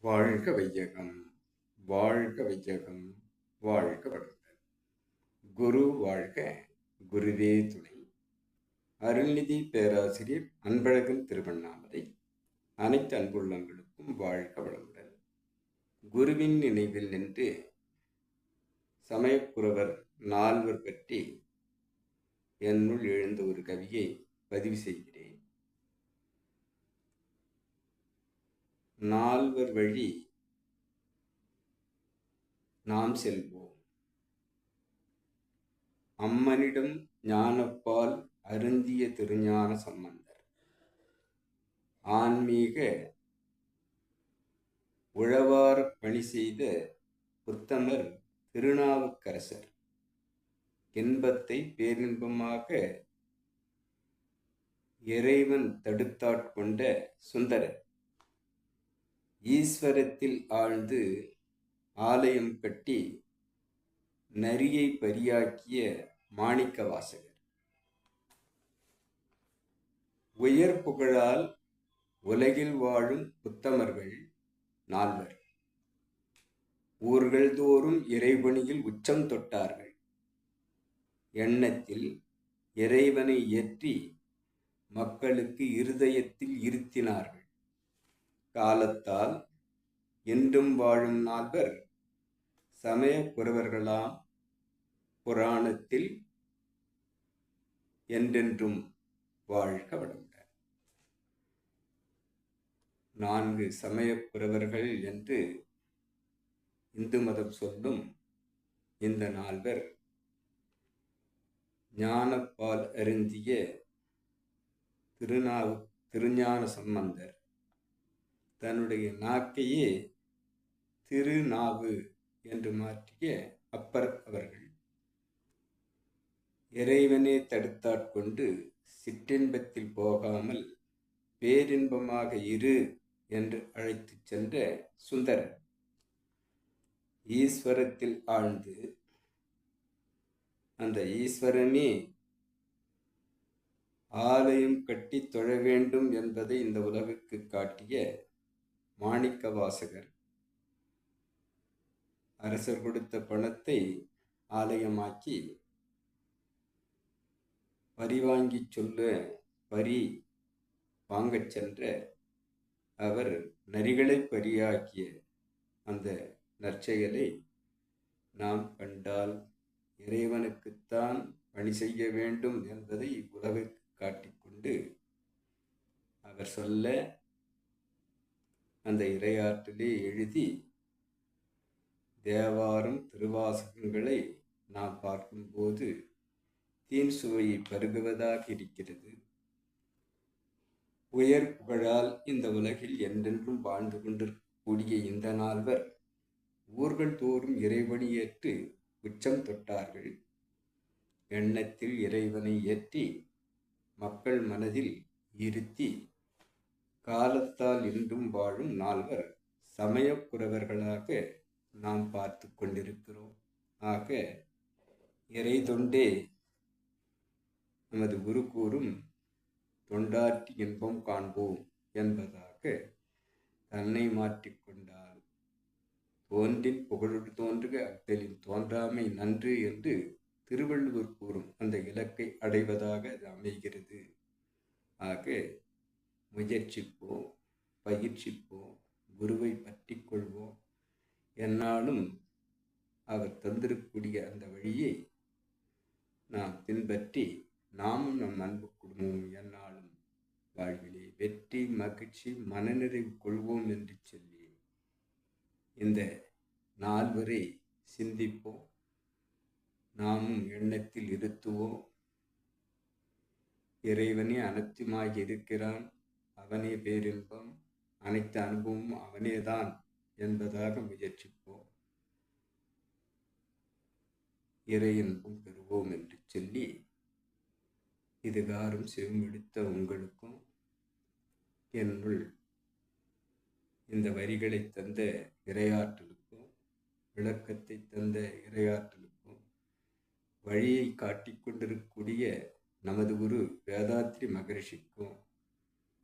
வாழ்க வையகம் வாழ்க வையகம் வாழ்க வளமுடன். குரு வாழ்க குருவே துணை. அருள்நிதி பேராசிரியர் அன்பழகன் திருவண்ணாமலை. அனைத்து அன்புள்ளங்களுக்கும் வாழ்க வளமுடன். குருவின் நினைவில் நின்று சமயக்குறவர் நால்வர் பற்றி என்னுள் எழுந்த ஒரு கவியை பதிவு செய்கிறேன். நால்வர் வழி நாம் செல்வோம். அம்மனிடம் ஞானப்பால் அருந்திய திருஞான சம்பந்தர். ஆன்மீக உழவார பணி செய்த புத்தமர் திருநாவுக்கரசர். இன்பத்தை பேரின்பமாக இறைவன் தடுத்தாட்கொண்ட சுந்தரர். ஈஸ்வரத்தில் ஆழ்ந்து ஆலயம் கட்டி நரியை பரியாக்கிய மாணிக்க வாசகர் உயர் புகழால் உலகில் வாழும் புத்தமர்கள் நால்வர். ஊர்கள் தோறும் இறைவனியில் உச்சம் தொட்டார்கள். எண்ணத்தில் இறைவனை ஏற்றி மக்களுக்கு இருதயத்தில் இருத்தினார்கள். காலத்தால் என்றும் வாழும் நால்வர் சமய புறவர்களாம் புராணத்தில் என்றென்றும் வாழ்க வளமுடன். நான்கு சமய புறவர்கள் என்று இந்து மதம் சொல்லும் இந்த நால்வர் ஞானப்பால் அருந்திய திருநாவு திருஞான சம்பந்தர். தன்னுடைய நாக்கையே திருநாவு என்று மாற்றிய அப்பர் அவர்கள். இறைவனே தடுத்தாட்கொண்டு சிற்றின்பத்தில் போகாமல் பேரின்பமாக இரு என்று அழைத்துச் சென்ற சுந்தரர். ஈஸ்வரத்தில் ஆழ்ந்து அந்த ஈஸ்வரனே ஆலயம் கட்டி தொழ வேண்டும் என்பதை இந்த உலகுக்கு காட்டிய மாணிக்க வாசகர் அரசர் கொடுத்த பணத்தை ஆலயமாக்கி பரி வாங்கி சொல்ல பரி வாங்கச் சென்ற அவர் நரிகளை பரியாக்கிய அந்த நற்செயலை நாம் கண்டால் இறைவனுக்குத்தான் பணி செய்ய வேண்டும் என்பதை உலகுக்கு காட்டிக்கொண்டு அவர் சொல்ல அந்த இரையாற்றிலே எழுதி தேவாரம் திருவாசகங்களை நாம் பார்க்கும்போது தீன் சுவையை பருகுவதாக இருக்கிறது. உயர் புகழால் இந்த உலகில் என்றென்றும் வாழ்ந்து கொண்டிருக்கக்கூடிய இந்த நால்வர் ஊர்கள் தோறும் இறைவனை ஏற்று உச்சம் தொட்டார்கள். எண்ணத்தில் இறைவனை ஏற்றி மக்கள் மனதில் இருத்தி காலத்தால் இன்றும் வாழும் நால்வர் சமயப்புறவர்களாக நாம் பார்த்து கொண்டிருக்கிறோம். ஆக இறை தொண்டே நமது குரு கூறும் தொண்டாற்றி இன்பம் காண்போம் என்பதாக தன்னை மாற்றிக்கொண்டால் தோன்றின் புகழோடு தோன்றுக அத்தலின் தோன்றாமை நன்று என்று திருவள்ளுவர் கூறும் அந்த இலக்கை அடைவதாக அது அமைகிறது. ஆக முயற்சிப்போம் பயிற்சிப்போம் குருவை பற்றி கொள்வோம் என்னாலும் அவர் தந்திருக்கக்கூடிய அந்த வழியை நாம் பின்பற்றி நாமும் நம் அன்பு குடும்பமும் என்னாலும் வாழ்விலே வெற்றி மகிழ்ச்சி மனநிறைவு கொள்வோம் என்று சொல்லி இந்த நால்வரை சிந்திப்போம். நாமும் எண்ணத்தில் இருத்துவோம். இறைவனே அனைத்துமாகி இருக்கிறான். அவனே பேரின்பம் அனைத்து அனுபவமும் அவனேதான் என்பதாக முயற்சிப்போம். இறையின்பம் பெறுவோம் என்று சொல்லி இதுகாரும் செவிமெடுத்த உங்களுக்கும் என்னுள் இந்த வரிகளை தந்த இரையாற்றலுக்கும் விளக்கத்தை தந்த இரையாற்றலுக்கும் வழியை காட்டிக்கொண்டிருக்கக்கூடிய நமது குரு வேதாத்ரி மகரிஷிக்கும்